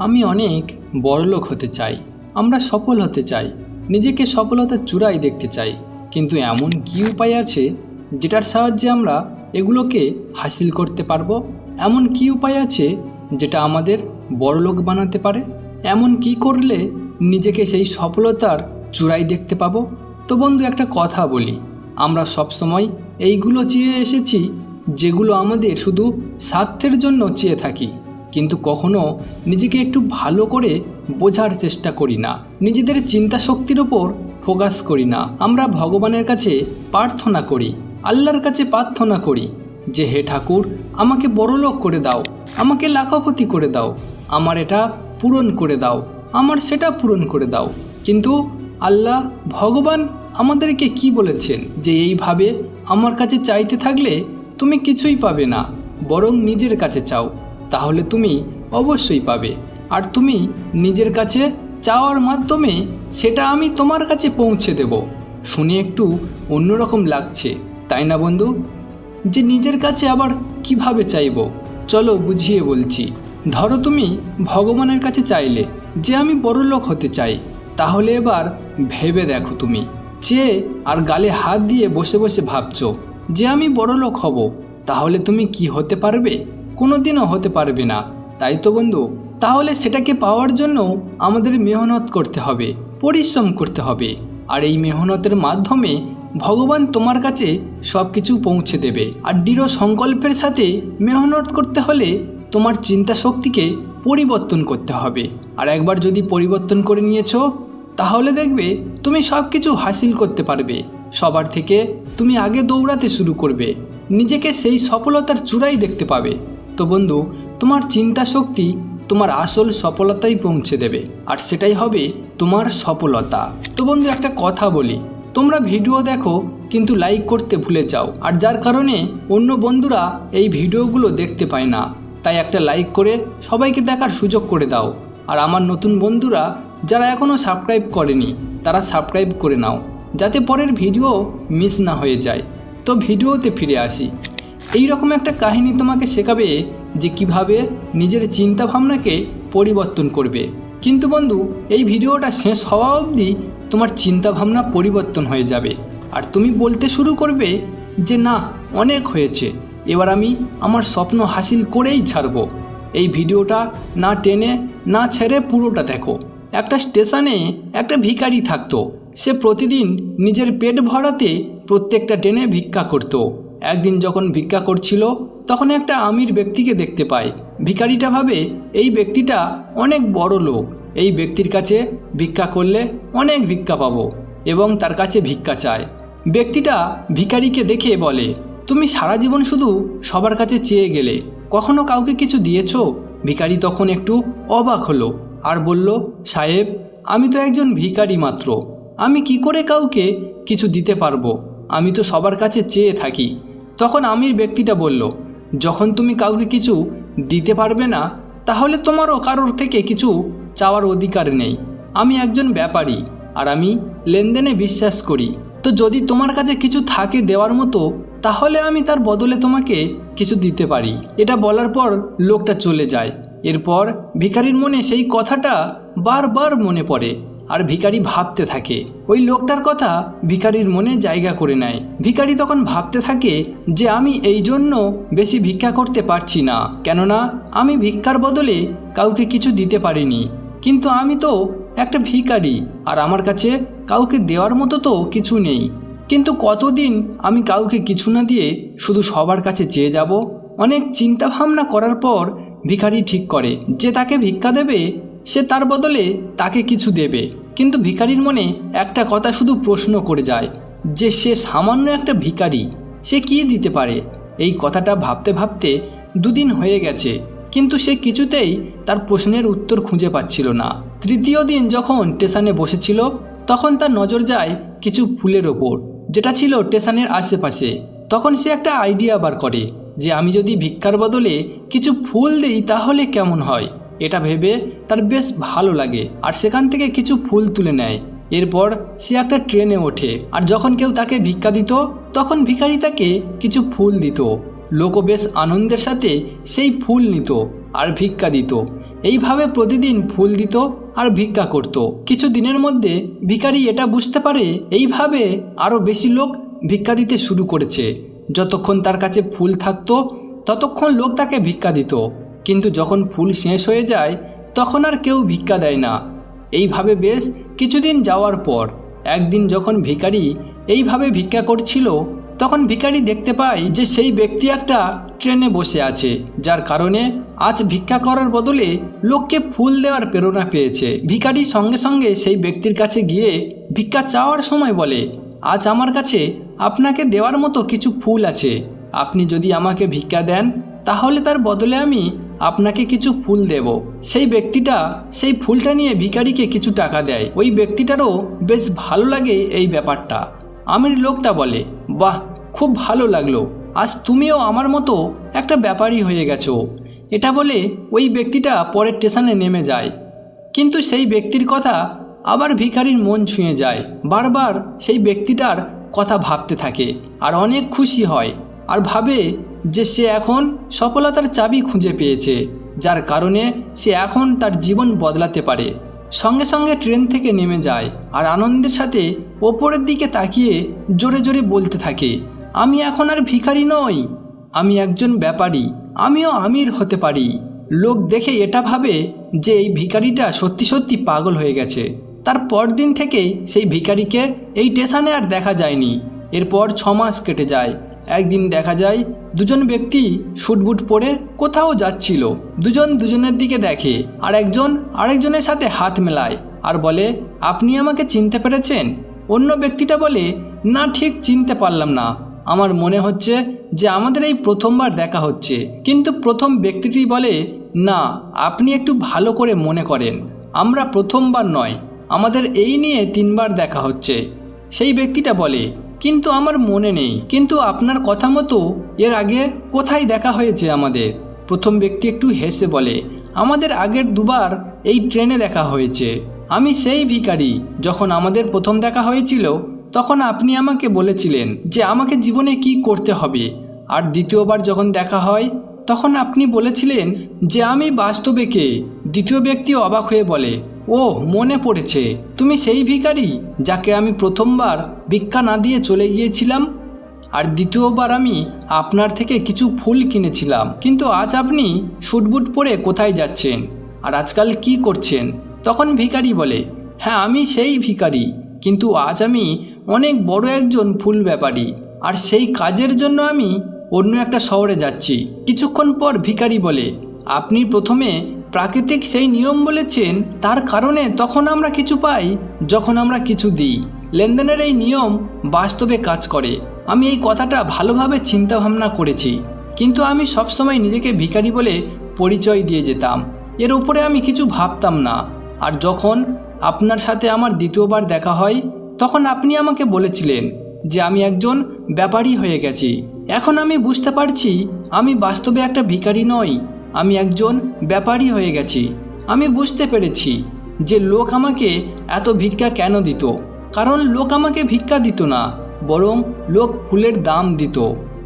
আমি অনেক বড়লোক হতে চাই, আমরা সফল হতে চাই, নিজেকে সফলতার চূড়াই দেখতে চাই। কিন্তু এমন কি উপায় আছে যেটার সাহায্যে আমরা এগুলোকে হাসিল করতে পারব? এমন কি উপায় আছে যেটা আমাদের বড়লোক বানাতে পারে? এমন কি করলে নিজেকে সেই সফলতার চূড়াই দেখতে পাবো? তো বন্ধু, একটা কথা বলি। আমরা সবসময় এইগুলো চেয়ে এসেছি যেগুলো আমাদের শুধু স্বার্থের জন্য চেয়ে থাকি। কিন্তু কখনো নিজেকে একটু ভালো করে বোঝার চেষ্টা করি না। নিজেদের চিন্তা শক্তির ওপর ফোকাস করি না। আমরা ভগবানের কাছে প্রার্থনা করি, আল্লাহর কাছে প্রার্থনা করি যে, হে ঠাকুর, আমাকে বড়লোক করে দাও, আমাকে লাখপতি করে দাও, আমার এটা পূরণ করে দাও, আমার সেটা পূরণ করে দাও। কিন্তু আল্লাহ, ভগবান আমাদেরকে কি বলেছেন যে, এইভাবে আমার কাছে চাইতে থাকলে তুমি কিছুই পাবে না, বরং নিজের কাছে চাও। তাহলে তুমি অবশ্যই পাবে। আর তুমি নিজের কাছে চাওয়ার মাধ্যমে সেটা আমি তোমার কাছে পৌঁছে দেব। শুনে একটু অন্যরকম লাগছে, তাই না বন্ধু? যে নিজের কাছে আবার কীভাবে চাইব? চলো বুঝিয়ে বলছি। ধরো তুমি ভগবানের কাছে চাইলে যে আমি বড়লোক হতে চাই, তাহলে এবার ভেবে দেখো তুমি। চেয়ে আর গালে হাত দিয়ে বসে বসে ভাবছ যে আমি বড়লোক হব, তাহলে তুমি কি হতে পারবে? কোনো দিনও হতে পারবে না। তাই তো বন্ধু, তাহলে সেটাকে পাওয়ার জন্য আমাদের মেহনত করতে হবে, পরিশ্রম করতে হবে। আর এই মেহনতের মাধ্যমে ভগবান তোমার কাছে সব কিছু পৌঁছে দেবে। আর দৃঢ় সংকল্পের সাথে মেহনত করতে হলে তোমার চিন্তা শক্তিকে পরিবর্তন করতে হবে। আর একবার যদি পরিবর্তন করে নিয়েছ, তাহলে দেখবে তুমি সব কিছু হাসিল করতে পারবে। সবার থেকে তুমি আগে দৌড়াতে শুরু করবে। নিজেকে সেই সফলতার চূড়াই দেখতে পাবে। তো বন্ধু, তোমার চিন্তা শক্তি তোমার আসল সফলতাই পৌঁছে দেবে, আর সেটাই হবে তোমার সফলতা। তো বন্ধু, একটা কথা বলি, তোমরা ভিডিও দেখো, কিন্তু লাইক করতে ভুলে যাও, আর যার কারণে অন্য বন্ধুরা এই ভিডিওগুলো দেখতে পায় না। তাই একটা লাইক করে সবাইকে দেখার সুযোগ করে দাও, আর আমার নতুন বন্ধুরা যারা এখনও সাবস্ক্রাইব করেনি, তারা সাবস্ক্রাইব করে নাও, যাতে পরের ভিডিও মিস না হয়ে যায়। তো ভিডিওতে ফিরে আসি। এই রকম একটা কাহিনী তোমাকে শেখাবে যে কীভাবে নিজের চিন্তা ভাবনাকে পরিবর্তন করবে। কিন্তু বন্ধু, এই ভিডিওটা শেষ হওয়া অবধি তোমার চিন্তা ভাবনা পরিবর্তন হয়ে যাবে। আর তুমি বলতে শুরু করবে যে না, অনেক হয়েছে। এবার আমি আমার স্বপ্ন হাসিল করেই ছাড়বো। এই ভিডিওটা না টেনে, না ছেড়ে পুরোটা দেখো। একটা স্টেশনে একটা ভিখারি থাকতো। সে প্রতিদিন নিজের পেট ভরাতে প্রত্যেকটা ট্রেনে ভিক্ষা করত। একদিন যখন ভিক্ষা করছিল, তখন একটা আমির ব্যক্তিকে দেখতে পায়। ভিখারিটা ভাবে, এই ব্যক্তিটা অনেক বড় লোক। এই ব্যক্তির কাছে ভিক্ষা করলে অনেক ভিক্ষা পাবো এবং তার কাছে ভিক্ষা চায় ব্যক্তিটা ভিখারিকে দেখে বলে, তুমি সারা জীবন শুধু সবার কাছে চেয়ে গেলে, কখনো কাউকে কিছু দিয়েছ? ভিখারি তখন একটু অবাক হলো আর বলল, সাহেব, আমি তো একজন ভিখারি মাত্র। আমি কি করে কাউকে কিছু দিতে পারব? আমি তো সবার কাছে চেয়ে থাকি। তখন আমির ব্যক্তিটা বলল, যখন তুমি কাউকে কিছু দিতে পারবে না, তাহলে তোমারও কারোর থেকে কিছু চাওয়ার অধিকার নেই। আমি একজন ব্যাপারী আর আমি লেনদেনে বিশ্বাস করি। তো যদি তোমার কাছে কিছু থাকে দেওয়ার মতো, তাহলে আমি তার বদলে তোমাকে কিছু দিতে পারি। এটা বলার পর লোকটা চলে যায়। এরপর ভিখারির মনে সেই কথাটা বারবার মনে পড়ে। আর ভিখারি ভাবতে থাকে। ওই লোকটার কথা ভিখারির মনে জায়গা করে নেয়। ভিখারি তখন ভাবতে থাকে যে আমি এই জন্য বেশি ভিক্ষা করতে পারছি না। কেননা আমি ভিক্ষার বদলে কাউকে কিছু দিতে পারিনি। কিন্তু আমি তো একটা ভিখারি, আর আমার কাছে কাউকে দেওয়ার মতো তো কিছু নেই। কিন্তু কতদিন আমি কাউকে কিছু না দিয়ে শুধু সবার কাছে চেয়ে যাব? অনেক চিন্তা ভাবনা করার পর ভিখারি ঠিক করে যে তাকে ভিক্ষা দেবে, সে তার বদলে তাকে কিছু দেবে। কিন্তু ভিখারির মনে একটা কথা শুধু প্রশ্ন করে যায়, যে সে সামান্য একটা ভিখারি, সে কি দিতে পারে? এই কথাটা ভাবতে ভাবতে দুদিন হয়ে গেছে, কিন্তু সে কিছুতেই তার প্রশ্নের উত্তর খুঁজে পাচ্ছিল না। তৃতীয় দিন যখন স্টেশনে বসেছিল, তখন তার নজর যায় কিছু ফুলের ওপর, যেটা ছিল স্টেশনের আশেপাশে। তখন সে একটা আইডিয়া বার করে, যে আমি যদি ভিক্ষার বদলে কিছু ফুল দিই, তাহলে কেমন হয়? এটা ভেবে তার বেশ ভালো লাগে আর সেখান থেকে কিছু ফুল তুলে নেয়। এরপর সে একটা ট্রেনে ওঠে আর যখন কেউ তাকে ভিক্ষা দিত, তখন ভিখারি তাকে কিছু ফুল দিত। লোকও বেশ আনন্দের সাথে সেই ফুল নিত আর ভিক্ষা দিত। এইভাবে প্রতিদিন ফুল দিত আর ভিক্ষা করত। কিছু দিনের মধ্যে ভিখারি এটা বুঝতে পারে, এইভাবে আরও বেশি লোক ভিক্ষা দিতে শুরু করেছে। যতক্ষণ তার কাছে ফুল থাকতো, ততক্ষণ লোক তাকে ভিক্ষা দিত। কিন্তু যখন ফুল শেষ হয়ে যায়, তখন আর কেউ ভিক্ষা দেয় না। এইভাবে বেশ কিছুদিন যাওয়ার পর, একদিন যখন ভিখারি এইভাবে ভিক্ষা করছিল, তখন ভিখারি দেখতে পায় যে সেই ব্যক্তি একটা ট্রেনে বসে আছে, যার কারণে আজ ভিক্ষা করার বদলে লোককে ফুল দেওয়ার প্রেরণা পেয়েছে। ভিখারি সঙ্গে সঙ্গে সেই ব্যক্তির কাছে গিয়ে ভিক্ষা চাওয়ার সময় বলে, আজ আমার কাছে আপনাকে দেওয়ার মতো কিছু ফুল আছে। আপনি যদি আমাকে ভিক্ষা দেন, তাহলে তার বদলে আমি আপনাকে কিছু ফুল দেব। সেই ব্যক্তিটা, সেই ফুলটা নিয়ে ভিখারিকে কিছু টাকা দেয়। ওই ব্যক্তিটারও বেশ ভালো লাগে এই ব্যাপারটা। আমির লোকটা বলে, বাহ, খুব ভালো লাগল। আজ তুমিও আমার মতো একটা ব্যাপারই হয়ে গেছো। এটা বলে ওই ব্যক্তিটা পরের স্টেশনে নেমে যায়। কিন্তু সেই ব্যক্তির কথা আবার ভিখারির মন ছুঁয়ে যায়। বারবার সেই ব্যক্তিটার কথা ভাবতে থাকে। আর অনেক খুশি হয়। আর ভাবে যে সে এখন সফলতার চাবি খুঁজে পেয়েছে, যার কারণে সে এখন তার জীবন বদলাতে পারে। সঙ্গে সঙ্গে ট্রেন থেকে নেমে যায় আর আনন্দের সাথে ওপরের দিকে তাকিয়ে জোরে জোরে বলতে থাকে, আমি এখন আর ভিখারি নই। আমি একজন ব্যাপারী। আমিও আমির হতে পারি। লোক দেখে এটা ভাবে যে এই ভিখারিটা সত্যি সত্যি পাগল হয়ে গেছে। তার পরদিন থেকেই সেই ভিখারিকে এই স্টেশনে আর দেখা যায়নি। এরপর ছ মাস কেটে যায়। একদিন দেখা যায় দুজন ব্যক্তি শুটবুট পরে কোথাও যাচ্ছিল। দুজন দুজনের দিকে দেখে, আর একজন আরেকজনের সাথে হাত মেলায় আর বলে, আপনি আমাকে চিনতে পেরেছেন? অন্য ব্যক্তিটা বলে, না, ঠিক চিনতে পারলাম না। আমার মনে হচ্ছে যে আমাদের এই প্রথমবার দেখা হচ্ছে। কিন্তু প্রথম ব্যক্তিটি বলে, না, আপনি একটু ভালো করে মনে করেন। আমরা প্রথমবার নয়, আমাদের এই নিয়ে তিনবার দেখা হচ্ছে। সেই ব্যক্তিটা বলে কিন্তু আমার মনে নেই। কিন্তু আপনার কথা মতো এর আগে কোথায় দেখা হয়েছে আমাদের? প্রথম ব্যক্তি একটু হেসে বলে, আমাদের আগের দুবার এই ট্রেনে দেখা হয়েছে। আমি সেই ভিখারি, যখন আমাদের প্রথম দেখা হয়েছিল, তখন আপনি আমাকে বলেছিলেন যে আমাকে জীবনে কি করতে হবে। আর দ্বিতীয়বার যখন দেখা হয়, তখন আপনি বলেছিলেন যে আমি বাস্তবে কে? দ্বিতীয় ব্যক্তি অবাক হয়ে বলে ও, মনে পড়েছে। তুমি সেই ভিখারি যাকে আমি প্রথমবার ভিক্ষা না দিয়ে চলে গিয়েছিলাম? আর দ্বিতীয়বার আমি আপনার থেকে কিছু ফুল কিনেছিলাম। কিন্তু আজ আপনি শুটবুট পরে কোথায় যাচ্ছেন? আর আজকাল কি করছেন? তখন ভিখারি বলে হ্যাঁ আমি সেই ভিখারি। কিন্তু আজ আমি অনেক বড় একজন ফুল ব্যাপারী। আর সেই কাজের জন্য আমি অন্য একটা শহরে যাচ্ছি। কিছুক্ষণ পর ভিখারি বলে, আপনি প্রথমে প্রাকৃতিক সেই নিয়ম বলেছেন, তার কারণে তখন আমরা কিছু পাই, যখন আমরা কিছু দিই। লেনদেনের এই নিয়ম বাস্তবে কাজ করে। আমি এই কথাটা ভালোভাবে চিন্তাভাবনা করেছি। কিন্তু আমি সবসময় নিজেকে ভিখারি বলে পরিচয় দিয়ে যেতাম। এর উপরে আমি কিছু ভাবতাম না। আর যখন আপনার সাথে আমার দ্বিতীয়বার দেখা হয়, তখন আপনি আমাকে বলেছিলেন যে আমি একজন ব্যাপারী হয়ে গেছি। এখন আমি বুঝতে পারছি, আমি বাস্তবে একটা ভিখারি নই। আমি একজন ব্যাপারী হয়ে গেছি। আমি বুঝতে পেরেছি যে লোক আমাকে এত ভিক্ষা কেন দিত। কারণ লোক আমাকে ভিক্ষা দিত না, বরং লোক ফুলের দাম দিত।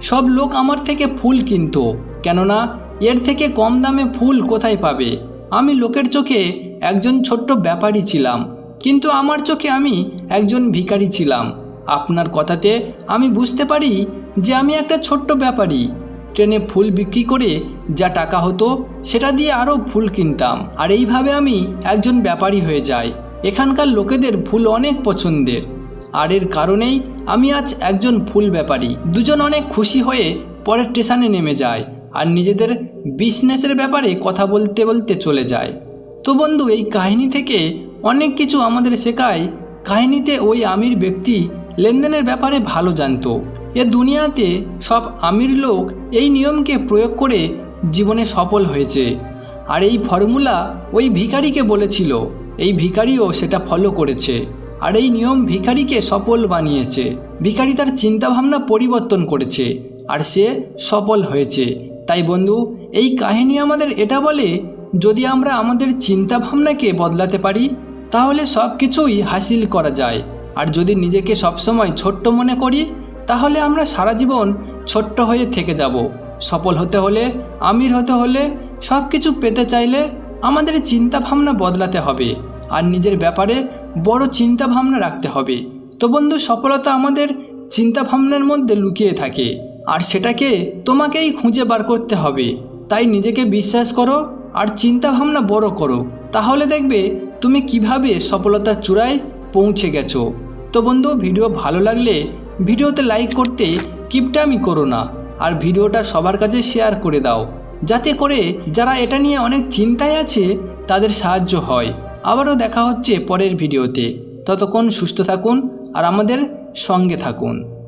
সব লোক আমার থেকে ফুল কিনতো, কেননা এর থেকে কম দামে ফুল কোথায় পাবে? আমি লোকের চোখে একজন ছোট্ট ব্যাপারী ছিলাম, কিন্তু আমার চোখে আমি একজন ভিখারি ছিলাম। আপনার কথাতে আমি বুঝতে পারি যে আমি একটা ছোট্ট ব্যাপারী। ট্রেনে ফুল বিক্রি করে যা টাকা হতো, সেটা দিয়ে আরও ফুল কিনতাম। আর এইভাবে আমি একজন ব্যাপারী হয়ে যাই। এখানকার লোকেদের ফুল অনেক পছন্দের। আর এর কারণেই আমি আজ একজন ফুল ব্যাপারী। দুজন অনেক খুশি হয়ে পরের স্টেশনে নেমে যায় আর নিজেদের বিজনেসের ব্যাপারে কথা বলতে বলতে চলে যায়। তো বন্ধু, এই কাহিনী থেকে অনেক কিছু আমাদের শেখায়। কাহিনীতে ওই আমির ব্যক্তি লেনদেনের ব্যাপারে ভালো জানতো। এ দুনিয়াতে সব আমির লোক এই নিয়মকে প্রয়োগ করে জীবনে সফল হয়েছে। আর এই ফর্মুলা ওই ভিখারিকে বলেছিল, এই ভিখারিও সেটা ফলো করেছে। আর এই নিয়ম ভিখারিকে সফল বানিয়েছে। ভিখারি তার চিন্তাভাবনা পরিবর্তন করেছে, আর সে সফল হয়েছে। তাই বন্ধু, এই কাহিনী আমাদের এটা বলে, যদি আমরা আমাদের চিন্তাভাবনাকে বদলাতে পারি, তাহলে সব কিছুই হাসিল করা যায়। আর যদি নিজেকে সবসময় ছোট্ট মনে করি, তাহলে আমরা সারা জীবন ছোট্ট হয়ে থেকে যাব। সফল হতে হলে, আমির হতে হলে সব কিছু পেতে চাইলে আমাদের চিন্তা ভাবনা বদলাতে হবে আর নিজের ব্যাপারে বড় চিন্তা ভাবনা রাখতে হবে। তো বন্ধু, সফলতা আমাদের চিন্তা ভাবনার মধ্যে লুকিয়ে থাকে আর সেটাকে তোমাকেই খুঁজে বার করতে হবে। তাই নিজেকে বিশ্বাস করো আর চিন্তা ভাবনা বড় করো। তাহলে দেখবে তুমি কীভাবে সফলতার চূড়ায় পৌঁছে গেছো। তো বন্ধু, ভিডিও ভালো লাগলে ভিডিওতে লাইক করতে কিপটামি করো না আর ভিডিওটা সবার কাছে শেয়ার করে দাও। যাতে করে যারা এটা নিয়ে অনেক চিন্তায় আছে, তাদের সাহায্য হয়। আবারও দেখা হচ্ছে পরের ভিডিওতে। ততক্ষণ সুস্থ থাকুন আর আমাদের সঙ্গে থাকুন।